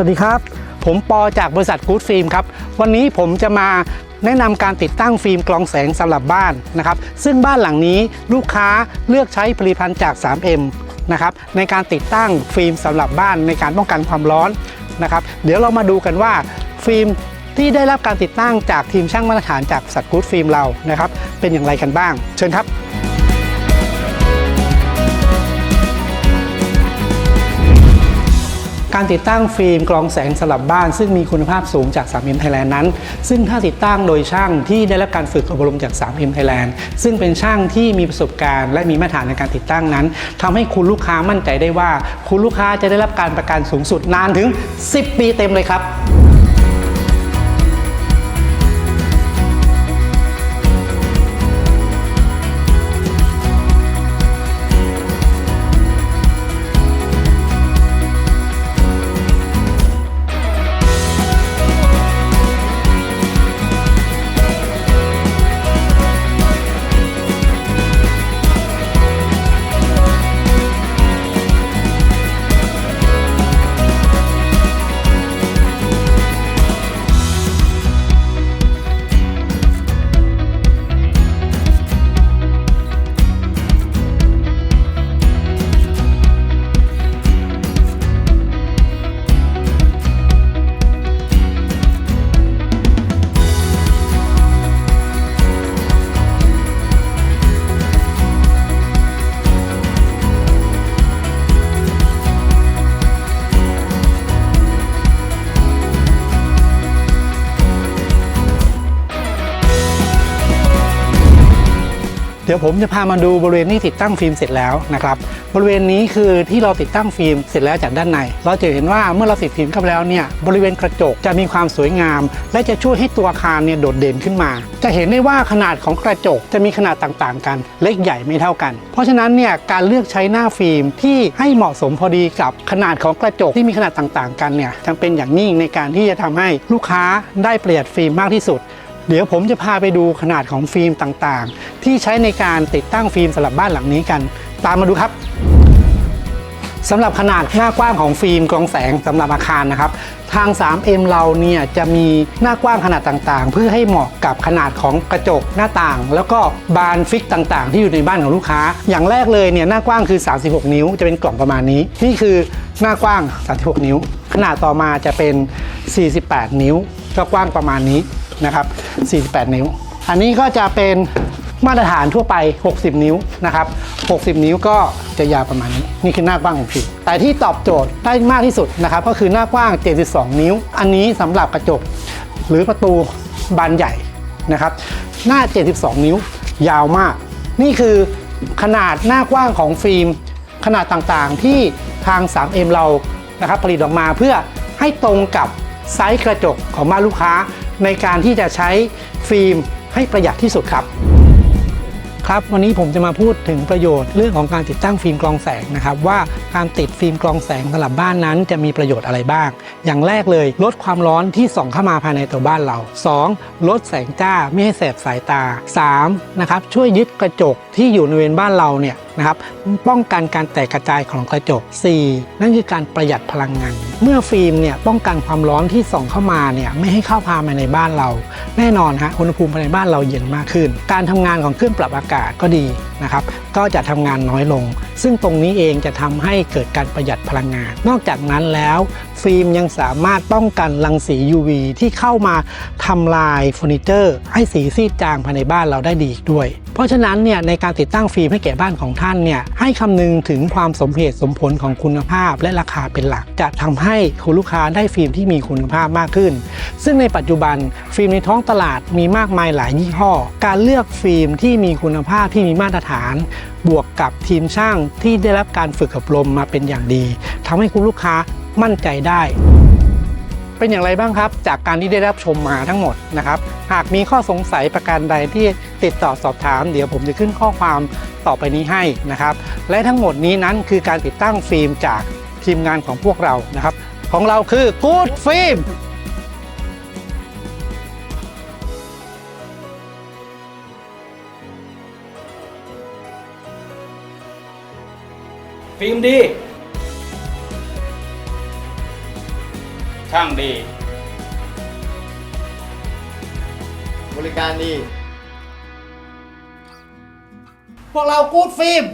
วัสดีครับ ผมปอจากบริษัทกู๊ดฟิล์มครับ วันนี้ผมจะมาแนะนำการติดตั้งฟิล์มกรองแสงสำหรับบ้านนะครับ ซึ่งบ้านหลังนี้ลูกค้าเลือกใช้ผลิตภัณฑ์จาก 3M นะครับในการติดตั้งฟิล์มสำหรับบ้านในการป้องกันความร้อนนะครับ เดี๋ยวเรามาดูกันว่าฟิล์มที่ได้รับการติดตั้งจากทีมช่างมาตรฐานจากบริษัทกู๊ดฟิล์มเรานะครับ เป็นอย่างไรกันบ้าง เชิญครับ การติดตั้งฟิล์มกรองแสงสลับบ้าน ซึ่งมีคุณภาพสูงจาก 3M Thailand นั้น ซึ่งถ้าติดตั้งโดยช่างที่ได้รับการฝึกอบรมจาก3ามเอ็มไทยแลนด์ซึ่งเป็นช่างที่มีประสบการณ์ และมีมาตรฐานในการติดตั้งนั้นทำให้คุณลูกค้ามั่นใจได้ว่า คุณลูกค้าจะได้รับการประกันสูงสุดนานถึง 10 ปีเต็มเลยครับ ดี๋ยวผมจะพามาดูบริเวณที่ติดตั้งฟิล์มเสร็จแล้วนะครับบริเวณนี้คือที่เราติดตั้งฟิล์มเสร็จแล้วจากด้านใน เราจะเห็นว่าเมื่อเราติดฟิล์มเข้าไปแล้วเนี่ยบริเวณกระจกจะมีความสวยงาม และจะช่วยให้ตัวอาคารเนี่ยโดดเด่นขึ้นมา จะเห็นได้ว่าขนาดของกระจกจะมีขนาดต่างๆ กัน เล็กใหญ่ไม่เท่ากัน เพราะฉะนั้นเนี่ยการเลือกใช้หน้าฟิล์มที่ให้เหมาะสมพอดีกับขนาดของกระจกที่มีขนาดต่างๆ กันเนี่ยจำเป็นอย่างยิ่งในการที่จะทำให้ลูกค้าได้ประหยัดฟิล์มมากที่สุด เดี๋ยวผมจะพาไปดูขนาดของฟิล์มต่างๆ ที่ใช้ในการติดตั้งฟิล์มสำหรับบ้านหลังนี้กัน ตามมาดูครับสำหรับขนาดหน้ากว้างของฟิล์มกรองแสงสำหรับอาคารนะครับ ทาง 3M เราเนี่ยจะมีหน้ากว้างขนาดต่างๆ เพื่อให้เหมาะกับขนาดของกระจกหน้าต่าง แล้วก็บานฟิกต่างๆ ที่อยู่ในบ้านของลูกค้า อย่างแรกเลยเนี่ยหน้ากว้างคือ 36 นิ้วจะเป็นกล่องประมาณนี้ นี่คือหน้ากว้าง 36 นิ้ว ขนาดต่อมาจะเป็น 48 นิ้วก็กว้างประมาณนี้ นะครับ 48 นิ้ว อันนี้ก็จะเป็นมาตรฐานทั่วไป 60 นิ้วนะครับ 60 นิ้วก็จะยาวประมาณนี้ นี่คือหน้ากว้างของฟิล์มแต่ที่ตอบโจทย์ได้มากที่สุดนะครับ ก็คือหน้ากว้าง 72 นิ้ว อันนี้สำหรับกระจกหรือประตูบานใหญ่นะครับ หน้า 72 นิ้วยาวมาก นี่คือขนาดหน้ากว้างของฟิล์ม ขนาดต่างๆที่ทาง 3M เรานะครับผลิตออกมาเพื่อให้ตรงกับไซส์กระจกของบ้านลูกค้า ในการที่จะใช้ฟิล์มให้ประหยัดที่สุดครับ ครับวันนี้ผมจะมาพูดถึงประโยชน์เรื่องของการติดตั้งฟิล์มกรองแสงนะครับว่าการติดฟิล์มกรองแสงสำหรับบ้านนั้นจะมีประโยชน์อะไรบ้าง อย่างแรกเลย ลดความร้อนที่ส่องเข้ามาภายในตัวบ้านเรา 2. ลดแสงจ้าไม่ให้แสบสายตา 3. นะครับช่วยยึดกระจกที่อยู่ในเวณบ้านเราเนี่ยนะครับป้องกันการแตกกระจายของกระจก 4. นั่นคือการประหยัดพลังงาน เมื่อฟิล์มเนี่ยป้องกันความร้อนที่ส่องเข้ามาเนี่ยไม่ให้เข้าพามาในบ้านเรา แน่นอนฮะอุณหภูมิภายในบ้านเราเย็นมากขึ้น การทำงานของเครื่องปรับอากาศก็ดีนะครับก็จะทำงานน้อยลง ซึ่งตรงนี้เองจะทำให้เกิดการประหยัดพลังงาน นอกจากนั้นแล้ว ฟิล์มยังสามารถป้องกันรังสี UV ที่เข้ามาทำลายเฟอร์นิเจอร์ ให้สีซีดจางภายในบ้านเราได้ดีอีกด้วย เพราะฉะนั้นเนี่ยในการติดตั้งฟิล์มให้แก่บ้านของท่านเนี่ยให้คำนึงถึงความสมเหตุสมผลของคุณภาพและราคาเป็นหลัก จะทำให้คุณลูกค้าได้ฟิล์มที่มีคุณภาพมากขึ้น ซึ่งในปัจจุบันฟิล์มในท้องตลาดมีมากมายหลายยี่ห้อ การเลือกฟิล์มที่มีคุณภาพที่มีมาตรฐาน บวกกับทีมช่างที่ได้รับการฝึกอบรมมาเป็นอย่างดีทำให้คุณลูกค้ามั่นใจได้ เป็นอย่างไรบ้างครับ จากการที่ได้รับชมมาทั้งหมดนะครับ หากมีข้อสงสัยประการใดที่ติดต่อสอบถาม เดี๋ยวผมจะขึ้นข้อความต่อไปนี้ให้นะครับ และทั้งหมดนี้นั้นคือการติดตั้งฟิล์มจากทีมงานของพวกเรานะครับ ของเราคือ Good Film ฟิล์ ช่างดี บริการดี พวกเรากูดฟิล์ม